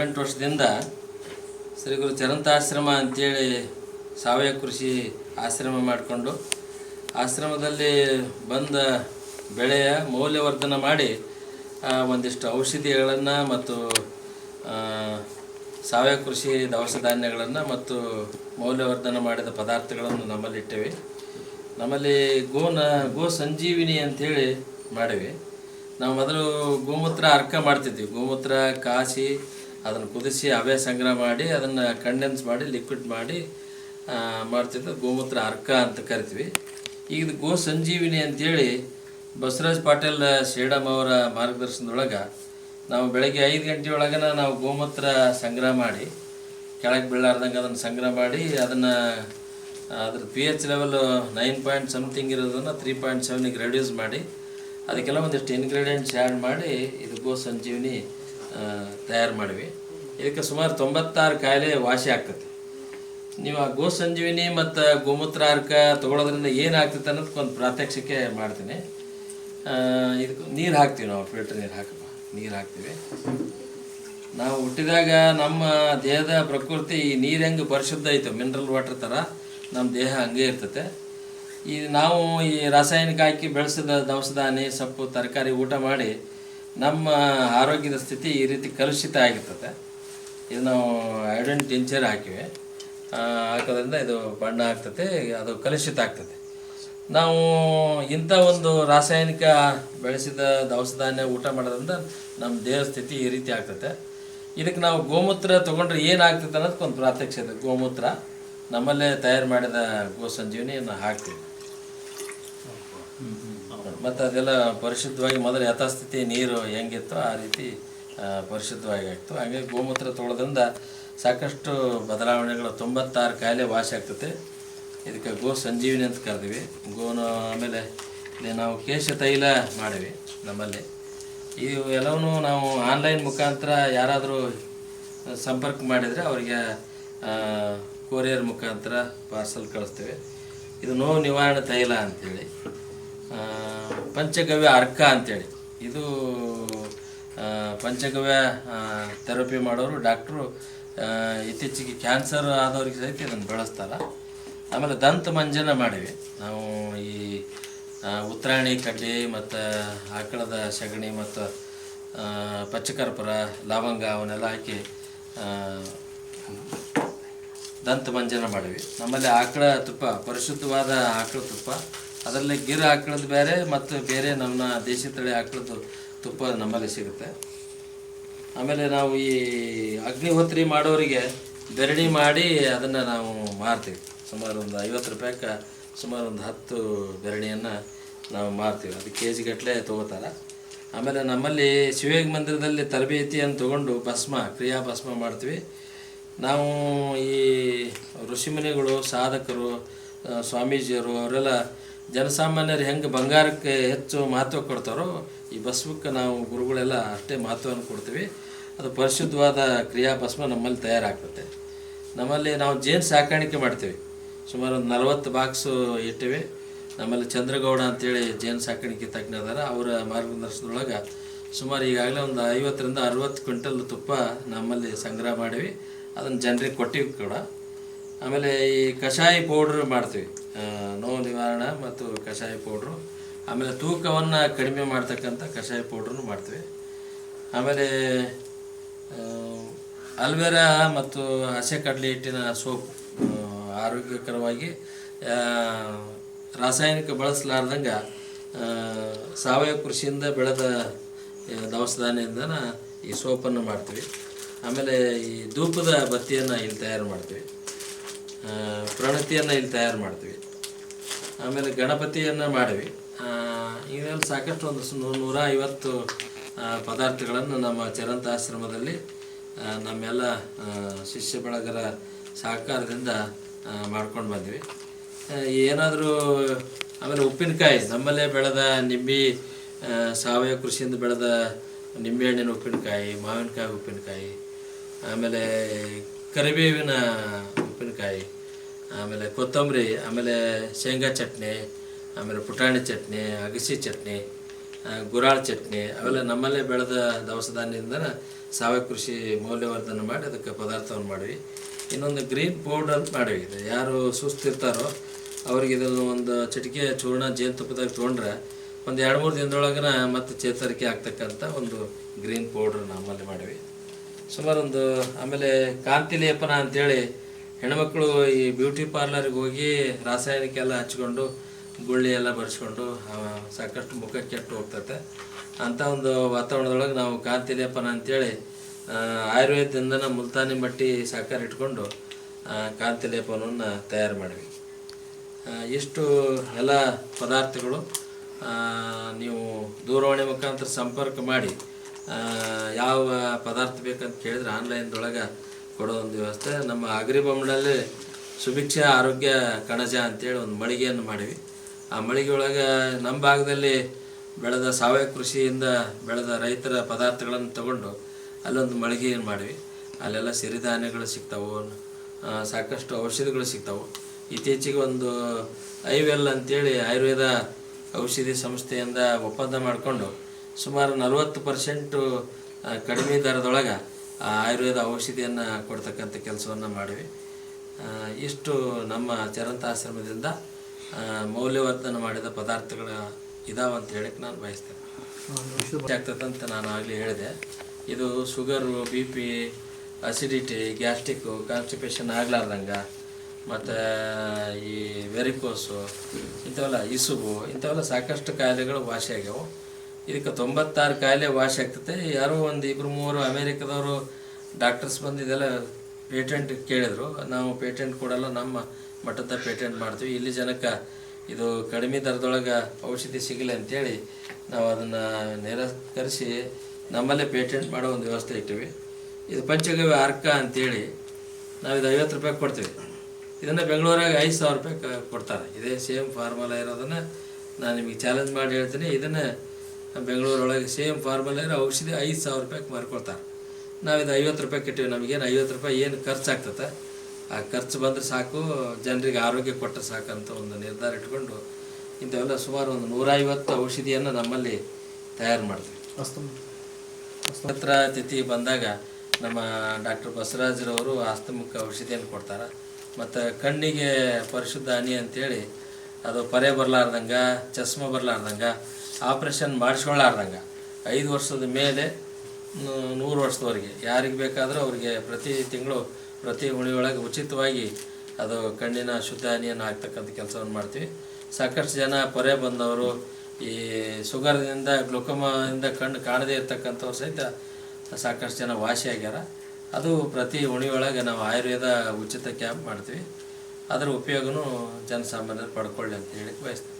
ಏಳೆಂಟು ವರ್ಷದಿಂದ ಶ್ರೀ ಗುರು ಚರಂತಾಶ್ರಮ ಅಂತೇಳಿ ಸಾವಯವ ಕೃಷಿ ಆಶ್ರಮ ಮಾಡಿಕೊಂಡು ಆಶ್ರಮದಲ್ಲಿ ಬಂದ ಬೆಳೆಯ ಮೌಲ್ಯವರ್ಧನ ಮಾಡಿ ಒಂದಿಷ್ಟು ಔಷಧಿಗಳನ್ನು ಮತ್ತು ಸಾವಯವ ಕೃಷಿ ದವಸ ಧಾನ್ಯಗಳನ್ನು ಮತ್ತು ಮೌಲ್ಯವರ್ಧನ ಮಾಡಿದ ಪದಾರ್ಥಗಳನ್ನು ನಮ್ಮಲ್ಲಿ ಇಟ್ಟೇವೆ. ನಮ್ಮಲ್ಲಿ ಗೋನ, ಗೋ ಸಂಜೀವಿನಿ ಅಂಥೇಳಿ ಮಾಡಿವಿ. ನಾವು ಮೊದಲು ಗೋಮೂತ್ರ ಅರ್ಕ ಮಾಡ್ತಿದ್ವಿ. ಗೋಮೂತ್ರ ಕಾಸಿ ಅದನ್ನು ಕುದಿಸಿ ಅವೇ ಸಂಗ್ರಹ ಮಾಡಿ, ಅದನ್ನು ಕಂಡೆನ್ಸ್ ಮಾಡಿ ಲಿಕ್ವಿಡ್ ಮಾಡಿ ಮಾಡ್ತಿದ್ದು ಗೋಮೂತ್ರ ಅರ್ಕ ಅಂತ ಕರಿತೀವಿ. ಈಗ ಗೋ ಸಂಜೀವಿನಿ ಅಂತೇಳಿ ಬಸವರಾಜ್ ಪಾಟೀಲ್ ಶೇಡಮ್ ಅವರ ಮಾರ್ಗದರ್ಶನದೊಳಗೆ ನಾವು ಬೆಳಗ್ಗೆ ಐದು ಗಂಟೆ ಒಳಗನ ನಾವು ಗೋಮೂತ್ರ ಸಂಗ್ರಹ ಮಾಡಿ, ಕೆಳಗೆ ಬೀಳಾರ್ದಂಗೆ ಅದನ್ನು ಸಂಗ್ರಹ ಮಾಡಿ, ಅದನ್ನು, ಅದ್ರ P H level nine point something ಇರೋದನ್ನು ತ್ರೀ ಪಾಯಿಂಟ್ ಸೆವೆನಿಗೆ ರೆಡ್ಯೂಸ್ ಮಾಡಿ, ಅದಕ್ಕೆಲ್ಲ ಒಂದಿಷ್ಟು ಇನ್ಗ್ರೀಡಿಯೆಂಟ್ಸ್ ಆ್ಯಡ್ ಮಾಡಿ, ಇದು ಗೋ ಸಂಜೀವಿನಿ ತಯಾರು ಮಾಡಿವಿ. ಇದಕ್ಕೆ ಸುಮಾರು ತೊಂಬತ್ತಾರು ಕಾಯಿಲೆ ವಾಸಿ ಆಗ್ತದೆ. ನೀವು ಆ ಗೋ ಸಂಜೀವಿನಿ ಮತ್ತು ಗೋಮೂತ್ರ ಅರ್ಕ ತೊಗೊಳೋದ್ರಿಂದ ಏನು ಆಗ್ತೈತೆ ಅನ್ನೋದಕ್ಕೆ ಒಂದು ಪ್ರಾತ್ಯಕ್ಷಿಕೆ ಮಾಡ್ತೀನಿ. ಇದಕ್ಕೆ ನೀರು ಹಾಕ್ತೀವಿ ನಾವು, ಫಿಲ್ಟರ್ ನೀರು ಹಾಕಪ್ಪ ನೀರು ಹಾಕ್ತೀವಿ. ನಾವು ಹುಟ್ಟಿದಾಗ ನಮ್ಮ ದೇಹದ ಪ್ರಕೃತಿ ಈ ನೀರು ಹೆಂಗೆ ಪರಿಶುದ್ಧ ಐತೆ ಮಿನರಲ್ ವಾಟರ್ ಥರ ನಮ್ಮ ದೇಹ ಹಂಗೆ ಇರ್ತತೆ. ಈ ನಾವು ಈ ರಾಸಾಯನಿಕ ಹಾಕಿ ಬೆಳೆಸಿದ ದವಸಧಾನ್ಯ ಸೊಪ್ಪು, ತರಕಾರಿ ಊಟ ಮಾಡಿ ನಮ್ಮ ಆರೋಗ್ಯದ ಸ್ಥಿತಿ ಈ ರೀತಿ ಕಲುಷಿತ ಆಗಿರ್ತದೆ. ಇದು ನಾವು ಐಡನ್ ಟಿಂಚರ್ ಹಾಕಿವಿ. ಹಾಕೋದ್ರಿಂದ ಇದು ಬಣ್ಣ ಆಗ್ತದೆ, ಅದು ಕಲುಷಿತ ಆಗ್ತದೆ. ನಾವು ಇಂಥ ಒಂದು ರಾಸಾಯನಿಕ ಬೆಳೆಸಿದ ದವಸ ಧಾನ್ಯ ಊಟ ಮಾಡೋದ್ರಿಂದ ನಮ್ಮ ದೇಹ ಸ್ಥಿತಿ ಈ ರೀತಿ ಆಗ್ತದೆ. ಇದಕ್ಕೆ ನಾವು ಗೋಮೂತ್ರ ತೊಗೊಂಡ್ರೆ ಏನಾಗ್ತದೆ ಅನ್ನೋದಕ್ಕೊಂದು ಪ್ರಾತ್ಯಕ್ಷತೆ. ಗೋಮೂತ್ರ ನಮ್ಮಲ್ಲೇ ತಯಾರು ಮಾಡಿದ ಗೋ ಸಂಜೀವನಿಯನ್ನು ಹಾಕ್ತೀವಿ. ಮತ್ತು ಅದೆಲ್ಲ ಪರಿಶುದ್ಧವಾಗಿ ಮೊದಲು ಯಥಾಸ್ಥಿತಿ ನೀರು ಹೆಂಗಿತ್ತೋ ಆ ರೀತಿ ಪರಿಶುದ್ಧವಾಗಿ ಆಗ್ತು. ಹಾಗೆ ಗೋಮೂತ್ರ ತೊಳೆದ್ರಿಂದ ಸಾಕಷ್ಟು ಬದಲಾವಣೆಗಳು ತೊಂಬತ್ತಾರು ಕಾಯಿಲೆ ವಾಸಿ ಆಗ್ತದೆ. ಇದಕ್ಕೆ ಗೋ ಸಂಜೀವಿನಿ ಅಂತ ಕರೆದಿವಿ. ಗೋನ ಆಮೇಲೆ ಇಲ್ಲಿ ನಾವು ಕೇಶ ತೈಲ ಮಾಡಿವಿ ನಮ್ಮಲ್ಲಿ. ಇವು ಎಲ್ಲವನ್ನೂ ನಾವು ಆನ್ಲೈನ್ ಮುಖಾಂತರ ಯಾರಾದರೂ ಸಂಪರ್ಕ ಮಾಡಿದರೆ ಅವರಿಗೆ ಕೊರಿಯರ್ ಮುಖಾಂತರ ಪಾರ್ಸಲ್ ಕಳಿಸ್ತೇವೆ. ಇದು ನೋವು ನಿವಾರಣೆ ತೈಲ ಅಂತೇಳಿ. ಆ, ಪಂಚಗವ್ಯ ಅರ್ಕ ಅಂತೇಳಿ. ಇದು ಪಂಚಗವ್ಯ ಥೆರಪಿ ಮಾಡೋರು, ಡಾಕ್ಟ್ರು ಇತ್ತೀಚೆಗೆ ಕ್ಯಾನ್ಸರ್ ಆದವ್ರಿಗೆ ಸಹಿತ ಇದನ್ನು ಬೆಳೆಸ್ತಾರೆ. ಆಮೇಲೆ ದಂತ ಮಂಜನ ಮಾಡಿವಿ. ನಾವು ಈ ಉತ್ತರಾಣಿ ಕಡ್ಡಿ ಮತ್ತು ಆಕಳದ ಸಗಣಿ ಮತ್ತು ಪಚ್ಚಕರ್ಪುರ, ಲವಂಗ ಅವನ್ನೆಲ್ಲ ಹಾಕಿ ದಂತ ಮಂಜನ ಮಾಡಿವಿ. ನಮ್ಮಲ್ಲಿ ಆಕಳ ತುಪ್ಪ, ಪರಿಶುದ್ಧವಾದ ಆಕಳ ತುಪ್ಪ ಅದರಲ್ಲಿ ಗಿರ್ ಆಕಳದ್ದು ಬೇರೆ ಮತ್ತು ಬೇರೆ ನಮ್ಮ ದೇಶಿ ತಳಿ ಆಕಳದ್ದು ತುಪ್ಪ ನಮ್ಮಲ್ಲಿ ಸಿಗುತ್ತೆ. ಆಮೇಲೆ ನಾವು ಈ ಅಗ್ನಿಹೋತ್ರಿ ಮಾಡೋರಿಗೆ ಬೆರಣಿ ಮಾಡಿ ಅದನ್ನು ನಾವು ಮಾರ್ತೀವಿ. ಸುಮಾರು ಒಂದು ಐವತ್ತು ರೂಪಾಯಿಗೆ ಸುಮಾರು ಒಂದು ಹತ್ತು ಬೆರಣಿಯನ್ನು ನಾವು ಮಾರ್ತೀವಿ. ಅದು ಕೆ ಜಿ ಗಟ್ಟಲೆ ತೊಗೋತಾರೆ. ಆಮೇಲೆ ನಮ್ಮಲ್ಲಿ ಶಿವೇಗ ಮಂದಿರದಲ್ಲಿ ತರಬೇತಿಯನ್ನು ತೊಗೊಂಡು ಭಸ್ಮ, ಕ್ರಿಯಾ ಭಸ್ಮ ಮಾಡ್ತೀವಿ. ನಾವು ಈ ಋಷಿಮುನಿಗಳು ಸಾಧಕರು ಸ್ವಾಮೀಜಿಯವರು ಅವರೆಲ್ಲ ಜನಸಾಮಾನ್ಯರು ಹೆಂಗೆ ಬಂಗಾರಕ್ಕೆ ಹೆಚ್ಚು ಮಹತ್ವ ಕೊಡ್ತಾರೋ ಈ ಭಸ್ಮಕ್ಕೆ ನಾವು ಗುರುಗಳೆಲ್ಲ ಅಷ್ಟೇ ಮಹತ್ವವನ್ನು ಕೊಡ್ತೀವಿ. ಅದು ಪರಿಶುದ್ಧವಾದ ಕ್ರಿಯಾ ಭಸ್ಮ ನಮ್ಮಲ್ಲಿ ತಯಾರಾಗ್ತದೆ. ನಮ್ಮಲ್ಲಿ ನಾವು ಜೇನು ಸಾಕಾಣಿಕೆ ಮಾಡ್ತೀವಿ. ಸುಮಾರು ಒಂದು ನಲವತ್ತು ಬಾಕ್ಸು ಇಟ್ಟಿವಿ. ನಮ್ಮಲ್ಲಿ ಚಂದ್ರಗೌಡ ಅಂತೇಳಿ ಜೇನು ಸಾಕಾಣಿಕೆ ತಜ್ಞ ಅದಾರ ಅವರ ಮಾರ್ಗದರ್ಶನದೊಳಗೆ ಸುಮಾರು ಈಗಾಗಲೇ ಒಂದು ಐವತ್ತರಿಂದ ಅರವತ್ತು ಕ್ವಿಂಟಲ್ ತುಪ್ಪ ನಮ್ಮಲ್ಲಿ ಸಂಗ್ರಹ ಮಾಡಿವಿ. ಅದನ್ನು ಜನರಿಗೆ ಕೊಟ್ಟಿವಿ ಕೂಡ. ಆಮೇಲೆ ಈ ಕಷಾಯ ಪೌಡ್ರ್ ಮಾಡ್ತೀವಿ. ನೋವು ನಿವಾರಣ ಮತ್ತು ಕಷಾಯ ಪೌಡ್ರು. ಆಮೇಲೆ ತೂಕವನ್ನು ಕಡಿಮೆ ಮಾಡ್ತಕ್ಕಂಥ ಕಷಾಯ ಪೌಡ್ರನ್ನು ಮಾಡ್ತೀವಿ. ಆಮೇಲೆ ಅಲ್ವೆರಾ ಮತ್ತು ಹಸೆ ಕಡಲೆ ಹಿಟ್ಟಿನ ಸೋಪ್ ಆರೋಗ್ಯಕರವಾಗಿ ರಾಸಾಯನಿಕ ಬಳಸಲಾರ್ದಂಗೆ ಸಾವಯವ ಕೃಷಿಯಿಂದ ಬೆಳೆದ ದವಸ ಧಾನ್ಯದಿಂದ ಈ ಸೋಪನ್ನು ಮಾಡ್ತೀವಿ. ಆಮೇಲೆ ಈ ಧೂಪದ ಬತ್ತಿಯನ್ನು ಇಲ್ಲಿ ತಯಾರು ಮಾಡ್ತೀವಿ. ಪ್ರಣತಿಯನ್ನು ಇಲ್ಲಿ ತಯಾರು ಮಾಡ್ತೀವಿ. ಆಮೇಲೆ ಗಣಪತಿಯನ್ನು ಮಾಡಿವಿ ಇದರಲ್ಲಿ ಸಾಕಷ್ಟು ಒಂದು ನೂರ ಐವತ್ತು ಪದಾರ್ಥಗಳನ್ನು ನಮ್ಮ ಚರಂತ ಆಶ್ರಮದಲ್ಲಿ ನಮ್ಮೆಲ್ಲ ಶಿಷ್ಯ ಬಳಗರ ಸಹಕಾರದಿಂದ ಮಾಡ್ಕೊಂಡು ಬಂದ್ವಿ. ಏನಾದರೂ, ಆಮೇಲೆ ಉಪ್ಪಿನಕಾಯಿ, ನಮ್ಮಲ್ಲೇ ಬೆಳೆದ ನಿಂಬೆ ಸಾವಯವ ಕೃಷಿಯಿಂದ ಬೆಳೆದ ನಿಂಬೆಹಣ್ಣಿನ ಉಪ್ಪಿನಕಾಯಿ, ಮಾವಿನಕಾಯಿ ಉಪ್ಪಿನಕಾಯಿ, ಆಮೇಲೆ ಕರಿಬೇವಿನ ಉಪ್ಪಿನಕಾಯಿ ಆಮೇಲೆ ಕೊತ್ತಂಬರಿ, ಆಮೇಲೆ ಶೇಂಗಾ ಚಟ್ನಿ, ಆಮೇಲೆ ಪುಟಾಣಿ ಚಟ್ನಿ, ಅಗಸಿ ಚಟ್ನಿ ಗುರಾಳ ಚಟ್ನಿ, ಅವೆಲ್ಲ ನಮ್ಮಲ್ಲೇ ಬೆಳೆದ ದವಸ ಧಾನ್ಯದಿಂದ ಸಾವಯವ ಕೃಷಿ ಮೌಲ್ಯವರ್ಧನೆ ಮಾಡಿ ಅದಕ್ಕೆ ಪದಾರ್ಥವನ್ನು ಮಾಡಿವಿ ಇನ್ನೊಂದು ಗ್ರೀನ್ ಪೌಡರ್ ಅಂತ ಮಾಡಿವಿ ಇದು ಯಾರು ಸುಸ್ತಿರ್ತಾರೋ ಅವ್ರಿಗೆ ಇದನ್ನು ಒಂದು ಚಿಟಿಕೆ ಚೂರ್ಣ ಜೇನುತುಪ್ಪದಾಗ ತೊಗೊಂಡ್ರೆ ಒಂದು ಎರಡು ಮೂರು ದಿನದೊಳಗನ ಮತ್ತೆ ಚೇತರಿಕೆ ಆಗ್ತಕ್ಕಂಥ ಒಂದು ಗ್ರೀನ್ ಪೌಡ್ರ್ ನಮ್ಮಲ್ಲಿ ಮಾಡಿವಿ ಸುಮಾರೊಂದು ಆಮೇಲೆ ಕಾಂತಿ ಲೇಪನ ಅಂತೇಳಿ ಹೆಣ್ಮಕ್ಳು ಈ ಬ್ಯೂಟಿ ಪಾರ್ಲರ್ಗೆ ಹೋಗಿ ರಾಸಾಯನಿಕ ಎಲ್ಲ ಹಚ್ಕೊಂಡು ಗುಳ್ಳಿ ಎಲ್ಲ ಬರ್ಸ್ಕೊಂಡು ಸಾಕಷ್ಟು ಮುಖ ಕೆಟ್ಟು ಹೋಗ್ತತೆ. ಅಂಥ ಒಂದು ವಾತಾವರಣದೊಳಗೆ ನಾವು ಕಾಂತಿ ಲೇಪನ ಅಂತೇಳಿ ಆಯುರ್ವೇದದಿಂದನ ಮುಲ್ತಾನಿ ಮಟ್ಟಿ ಸಾಕಾರ ಇಟ್ಕೊಂಡು ಕಾಂತಿ ಲೇಪನವನ್ನು ತಯಾರು ಮಾಡಿವಿ ಇಷ್ಟು ಎಲ್ಲ ಪದಾರ್ಥಗಳು ನೀವು ದೂರವಾಣಿ ಮುಖಾಂತರ ಸಂಪರ್ಕ ಮಾಡಿ ಯಾವ ಪದಾರ್ಥ ಬೇಕಂತ ಕೇಳಿದ್ರೆ ಆನ್ಲೈನ್ದೊಳಗೆ ಕೊಡೋ ಒಂದು ವ್ಯವಸ್ಥೆ. ನಮ್ಮ ಅಗ್ರಿ ಸುಭಿಕ್ಷೆ ಆರೋಗ್ಯ ಕಣಜ ಅಂತೇಳಿ ಒಂದು ಮಳಿಗೆಯನ್ನು ಮಾಡಿವಿ. ಆ ಮಳಿಗೆ ಒಳಗೆ ನಮ್ಮ ಭಾಗದಲ್ಲಿ ಬೆಳೆದ ಸಾವಯವ ಕೃಷಿಯಿಂದ ಬೆಳೆದ ರೈತರ ಪದಾರ್ಥಗಳನ್ನು ತಗೊಂಡು ಅಲ್ಲೊಂದು ಮಳಿಗೆಯನ್ನು ಮಾಡಿವಿ. ಅಲ್ಲೆಲ್ಲ ಸಿರಿಧಾನ್ಯಗಳು ಸಿಗ್ತಾವು ಸಾಕಷ್ಟು ಔಷಧಿಗಳು ಸಿಗ್ತಾವೆ. ಇತ್ತೀಚೆಗೆ ಒಂದು ಐವೆಲ್ ಅಂತೇಳಿ ಆಯುರ್ವೇದ ಔಷಧಿ ಸಂಸ್ಥೆಯಿಂದ ಒಪ್ಪಂದ ಮಾಡಿಕೊಂಡು ಸುಮಾರು ನಲವತ್ತು ಪರ್ಸೆಂಟು ಕಡಿಮೆ ದರದೊಳಗೆ ಆಯುರ್ವೇದ ಔಷಧಿಯನ್ನು ಕೊಡ್ತಕ್ಕಂಥ ಕೆಲಸವನ್ನು ಮಾಡಿವಿ. ಇಷ್ಟು ನಮ್ಮ ಚರಂತಾಶ್ರಮದಿಂದ ಆಶ್ರಮದಿಂದ ಮೌಲ್ಯವರ್ಧನೆ ಮಾಡಿದ ಪದಾರ್ಥಗಳು ಇದಾವ ಅಂತ ಹೇಳಕ್ಕೆ ನಾನು ಬಯಸ್ತೇನೆ. ಆಗ್ತದೆ ಅಂತ ನಾನು ಆಗಲೇ ಹೇಳಿದೆ. ಇದು sugar B P acidity gastric constipation ಆಗ್ಲಾರ್ದಂಗೆ ಮತ್ತು ಈ ವೆರಿಕೋಸು ಇಂಥವೆಲ್ಲ ಇಸುಬು ಇಂಥವೆಲ್ಲ ಸಾಕಷ್ಟು ಕಾಯಿಲೆಗಳು ವಾಸಿ ಆಗ್ಯಾವು ಇದಕ್ಕೆ ತೊಂಬತ್ತಾರು ಕಾಯಿಲೆ ವಾಸಿ ಆಗ್ತದೆ. ಯಾರೋ ಒಂದು ಇಬ್ಬರು ಮೂವರು ಅಮೇರಿಕದವರು ಡಾಕ್ಟರ್ಸ್ ಬಂದು ಇದೆಲ್ಲ ಪೇಟೆಂಟ್ ಕೇಳಿದ್ರು. ನಾವು ಪೇಟೆಂಟ್ ಕೊಡಲ್ಲ, ನಮ್ಮ ಮಟ್ಟದ ಪೇಟೆಂಟ್ ಮಾಡ್ತೀವಿ. ಇಲ್ಲಿ ಜನಕ್ಕೆ ಇದು ಕಡಿಮೆ ದರದೊಳಗೆ ಔಷಧಿ ಸಿಗಲಿ ಅಂತೇಳಿ ನಾವು ಅದನ್ನು ನಿರಾಕರಿಸಿ ನಮ್ಮಲ್ಲೇ ಪೇಟೆಂಟ್ ಮಾಡೋ ಒಂದು ವ್ಯವಸ್ಥೆ ಇಟ್ಟಿವಿ. ಇದು ಪಂಚಗವ್ಯ ಅರ್ಕ ಅಂತೇಳಿ ನಾವು ಇದು ಐವತ್ತು ರೂಪಾಯಿ ಕೊಡ್ತೀವಿ. ಇದನ್ನು ಬೆಂಗಳೂರಾಗ ಐದು ಸಾವಿರ ರೂಪಾಯಿ ಕೊಡ್ತಾರೆ. ಇದೇ ಸೇಮ್ ಫಾರ್ಮುಲಾ ಇರೋದನ್ನು ನಾನು ನಿಮಗೆ ಚಾಲೆಂಜ್ ಮಾಡಿ ಹೇಳ್ತೀನಿ. ಇದನ್ನು ಬೆಂಗಳೂರೊಳಗೆ ಸೇಮ್ ಫಾರ್ಮಲ್ ಔಷಧಿ ಐದು ಸಾವಿರ ರೂಪಾಯಿಗೆ ಮಾರ್ಕೊಳ್ತಾರೆ. ನಾವು ಇದು ಐವತ್ತು ರೂಪಾಯಿ ಕಟ್ಟಿವಿ ನಮಗೇನು ಐವತ್ತು ರೂಪಾಯಿ ಏನು ಖರ್ಚು ಆಗ್ತದೆ ಆ ಖರ್ಚು ಬಂದರೆ ಸಾಕು ಜನರಿಗೆ ಆರೋಗ್ಯ ಕೊಟ್ಟರೆ ಸಾಕಂತ ಒಂದು ನಿರ್ಧಾರ ಇಟ್ಕೊಂಡು ಇಂಥವೆಲ್ಲ ಸುಮಾರು ಒಂದು ನೂರೈವತ್ತು ಔಷಧಿಯನ್ನು ನಮ್ಮಲ್ಲಿ ತಯಾರು ಮಾಡ್ತೀವಿ ಹತ್ರ ತಿಥಿ ಬಂದಾಗ ನಮ್ಮ ಡಾಕ್ಟರ್ ಬಸವರಾಜರವರು ಆಸ್ತಮುಖ ಔಷಧಿಯನ್ನು ಕೊಡ್ತಾರೆ. ಮತ್ತು ಕಣ್ಣಿಗೆ ಪರಿಶುದ್ಧ ಹನಿ ಅಂತೇಳಿ ಅದು ಪರೆ ಬರಲಾರ್ದಂಗೆ ಚಸ್ಮ ಬರಲಾರ್ದಂಗೆ ಆಪ್ರೇಷನ್ ಮಾಡಿಸ್ಕೊಳ್ಳಾರ್ದಂಗೆ. ಐದು ವರ್ಷದ ಮೇಲೆ ನೂರು ವರ್ಷದವರೆಗೆ. ಯಾರಿಗೆ ಬೇಕಾದರೂ ಅವರಿಗೆ ಪ್ರತಿ ತಿಂಗಳು, ಪ್ರತಿ ಹುಳಿಯೊಳಗೆ ಉಚಿತವಾಗಿ ಅದು ಕಣ್ಣಿನ ಶುದ್ಧ ಹನಿಯನ್ನು ಹಾಕ್ತಕ್ಕಂಥ ಕೆಲಸವನ್ನು ಮಾಡ್ತೀವಿ. ಸಾಕಷ್ಟು ಜನ ಪೊರೆ ಬಂದವರು, ಈ ಶುಗರ್ನಿಂದ ಗ್ಲುಕೋಮಾದಿಂದ ಕಣ್ಣು ಕಾಣದೇ ಇರ್ತಕ್ಕಂಥವ್ರು ಸಹಿತ ಸಾಕಷ್ಟು ಜನ ವಾಸಿ ಆಗ್ಯಾರ ಅದು ಪ್ರತಿ ಉಣಿಯೊಳಗೆ ನಾವು ಆಯುರ್ವೇದ ಉಚಿತ ಕ್ಯಾಂಪ್ ಮಾಡ್ತೀವಿ. ಅದರ ಉಪಯೋಗನೂ ಜನಸಾಮಾನ್ಯರು ಪಡ್ಕೊಳ್ಳಿ ಅಂತ ಹೇಳಿ ಬಯಸ್ತೀವಿ